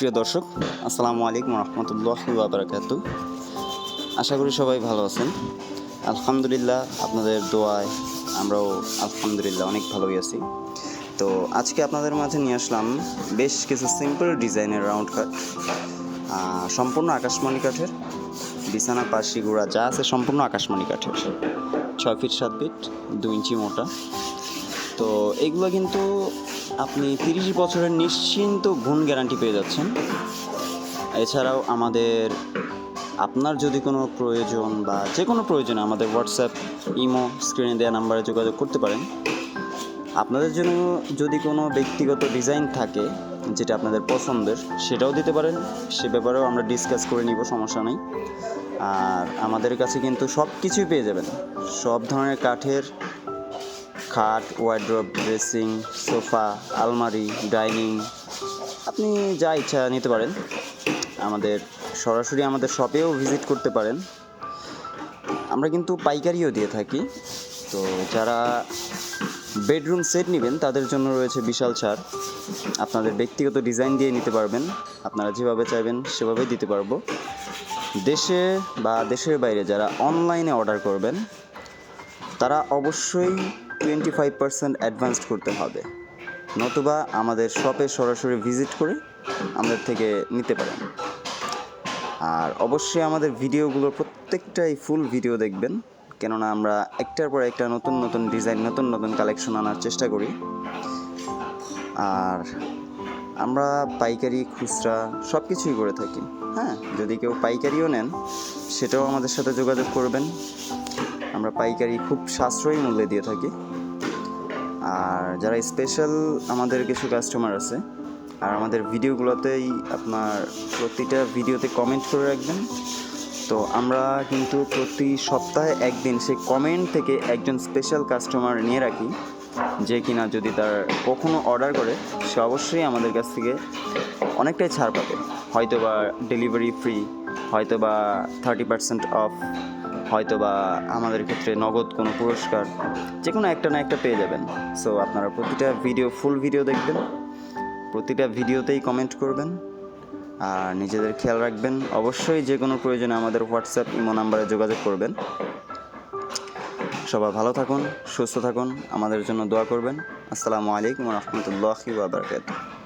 প্রিয় দর্শক, আসসালামু আলাইকুম রহমতুল্লাহ বাবরাকাতু আশা করি সবাই ভালো আছেন। আলহামদুলিল্লাহ আপনাদের দোয়ায় আমরাও আলহামদুলিল্লাহ অনেক ভালোই আছি। তো আজকে আপনাদের মাঝে নিয়ে আসলাম বেশ কিছু সিম্পল ডিজাইনের রাউন্ড কাট সম্পূর্ণ আকাশমণি কাঠের। বিছানা পাশি গুঁড়া যা আছে সম্পূর্ণ আকাশমণি কাঠের। ছয় ফিট সাত ফিট দু ইঞ্চি মোটা। তো এগুলো কিন্তু আপনি তিরিশ বছরের নিশ্চিন্ত গুণ গ্যারান্টি পেয়ে যাচ্ছেন। এছাড়াও আমাদের, আপনার যদি কোনো প্রয়োজন বা যে কোনো প্রয়োজনে আমাদের হোয়াটসঅ্যাপ ইমো স্ক্রিনে দেওয়া নাম্বারে যোগাযোগ করতে পারেন। আপনাদের জন্য যদি কোনো ব্যক্তিগত ডিজাইন থাকে, যেটা আপনাদের পছন্দের, সেটাও দিতে পারেন। সে ব্যাপারেও আমরা ডিসকাস করে নিব, সমস্যা নেই। আর আমাদের কাছে কিন্তু সব কিছুই পেয়ে যাবেন। সব ধরনের কাঠের খাট ওয়ার্ড্রপ ড্রেসিং সোফা আলমারি ডাইনিং আপনি যা ইচ্ছা নিতে পারেন। আমাদের সরাসরি আমাদের শপেও ভিজিট করতে পারেন। আমরা কিন্তু পাইকারিও দিয়ে থাকি। তো যারা বেডরুম সেট নেবেন, তাদের জন্য রয়েছে বিশাল ছাড়। আপনাদের ব্যক্তিগত ডিজাইন দিয়ে নিতে পারবেন। আপনারা যেভাবে চাইবেন, সেভাবেই দিতে পারব। দেশে বা দেশের বাইরে যারা অনলাইনে অর্ডার করবেন, তারা অবশ্যই টোয়েন্টি ফাইভ পার্সেন্ট অ্যাডভান্স করতে হবে। নতুবা আমাদের শপে সরাসরি ভিজিট করে আমাদের থেকে নিতে পারেন। আর অবশ্যই আমাদের ভিডিওগুলোর প্রত্যেকটাই ফুল ভিডিও দেখবেন। কেননা আমরা একটার পর একটা নতুন নতুন ডিজাইন, নতুন নতুন কালেকশন আনার চেষ্টা করি। আর আমরা পাইকারি, খুচরা সব কিছুই করে থাকি। হ্যাঁ যদি কেউ পাইকারিও নেন, সেটাও আমাদের সাথে যোগাযোগ করবেন। আমরা পাইকারি খুব সাশ্রয়ী মূল্যে দিয়ে থাকি। আর যারা স্পেশাল আমাদের কিছু কাস্টমার আছে, আর আমাদের ভিডিওগুলোতেই আপনার প্রতিটা ভিডিওতে কমেন্ট করে রাখবেন। তো আমরা কিন্তু প্রতি সপ্তাহে একদিন সেই কমেন্ট থেকে একজন স্পেশাল কাস্টমার নিয়ে রাখি, যে কিনা যদি তার কখনো অর্ডার করে, সে অবশ্যই আমাদের কাছ থেকে অনেকটাই ছাড় পাবে। হয়তো বা ডেলিভারি ফ্রি হয়তো বা থার্টি পার্সেন্ট অফ হয়তো বা আমাদের ক্ষেত্রে নগদ কোনো পুরস্কার যে কোনো একটা না একটা পেয়ে যাবেন। সো আপনারা প্রতিটা ভিডিও ফুল ভিডিও দেখবেন। প্রতিটা ভিডিওতেই কমেন্ট করবেন। আর নিজেদের খেয়াল রাখবেন। অবশ্যই যে কোনো প্রয়োজনে আমাদের হোয়াটসঅ্যাপ ইমো নাম্বারে যোগাযোগ করবেন। সবাই ভালো থাকুন, সুস্থ থাকুন। আমাদের জন্য দোয়া করবেন। আসসালামু আলাইকুম রহমতুল্লাহি ওয়া বারাকাতুহু।